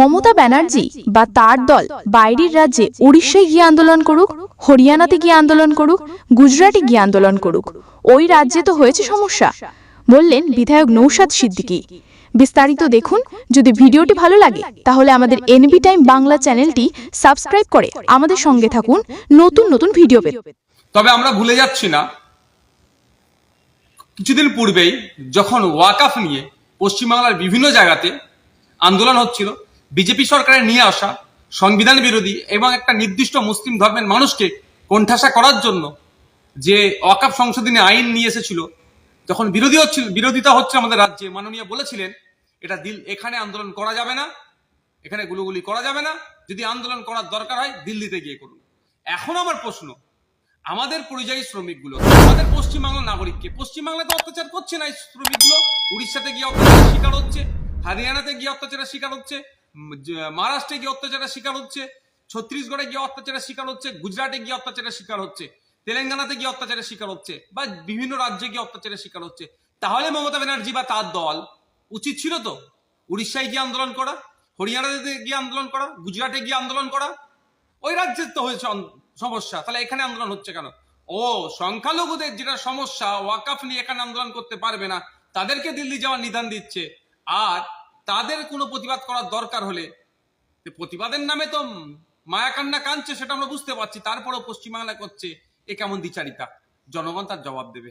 মমতা ব্যানার্জি বা তার দল বাইরের রাজ্যে উড়িষ্যায় গিয়ে আন্দোলন করুক হরিয়ানাতে গিয়ে আন্দোলন করুক গুজরাটে গিয়ে আন্দোলন করুক ওই রাজ্যে তো হয়েছে সমস্যা। বললেন বিধায়ক নৌশাদ সিদ্দিকী। বিস্তারিত দেখুন যদি ভিডিওটি ভালো লাগে তাহলে আমাদের এনবি টাইম বাংলা চ্যানেলটি সাবস্ক্রাইব করে আমাদের সঙ্গে থাকুন নতুন নতুন ভিডিও পেতে। তবে আমরা ভুলে যাচ্ছি না কিছুদিন পূর্বেই যখন ওয়াকাফ নিয়ে পশ্চিমবাংলার বিভিন্ন জায়গাতে আন্দোলন হচ্ছিল বিজেপি সরকারের নিয়ে আসা, সংবিধান বিরোধী এবং একটা নির্দিষ্ট মুসলিম ধর্মের মানুষকে কোণঠাসা করার জন্য যে ওয়াকাফ সংশোধনী আইন নিয়ে এসেছিল, যখন বিরোধী হচ্ছিল, বিরোধিতা হচ্ছে আমাদের রাজ্যে, মাননীয় বলেছিলেন, এটা দিল, এখানে আন্দোলন করা যাবে না, এখানে গুলোগুলি করা যাবে না, যদি আন্দোলন করার দরকার হয়, দিল্লিতে গিয়ে করুন। এখন আমার প্রশ্ন, আমাদের পরিযায়ী শ্রমিকগুলো, আমাদের পশ্চিমবাংলার নাগরিককে পশ্চিমবাংলাতে অত্যাচার করছে না এই শ্রমিকগুলো, উড়িষ্যাতে গিয়ে অত্যাচারের শিকার হচ্ছে, হরিয়ানাতে গিয়ে অত্যাচারের শিকার হচ্ছে মহারাষ্ট্রে গিয়ে অত্যাচারের শিকার হচ্ছে, ছত্তিশগড়ে গিয়ে অত্যাচারের শিকার হচ্ছে, গুজরাটে গিয়ে অত্যাচারের শিকার হচ্ছে, তেলেঙ্গানাতে গিয়ে অত্যাচারের শিকার হচ্ছে, বা বিভিন্ন রাজ্যে গিয়ে অত্যাচারের শিকার হচ্ছে, তাহলে মমতা ব্যানার্জি বা তার দল উচিত ছিল তো? উড়িষ্যায় গিয়ে আন্দোলন করা, হরিয়ানাতে গিয়ে আন্দোলন করা, গুজরাটে গিয়ে আন্দোলন করা? ওই রাজ্যের তো হয়েছে সমস্যা, তাহলে এখানে আন্দোলন হচ্ছে কেন? ও, সংখ্যালঘুদের যেটা সমস্যা, ওয়াকাফ নিয়ে এখানে আন্দোলন করতে পারবে না, তাদেরকে দিল্লি যাওয়ার নিদান দিচ্ছে, আর তাদের কোনো প্রতিবাদ করার দরকার হলে প্রতিবাদের নামে তো মায়াকান্না কাঁদছে সেটা আমরা বুঝতে পারছি, তারপরেও পশ্চিমবাংলা করছে, এ কেমন দ্বিচারিতা? জনগণ তার জবাব দেবে।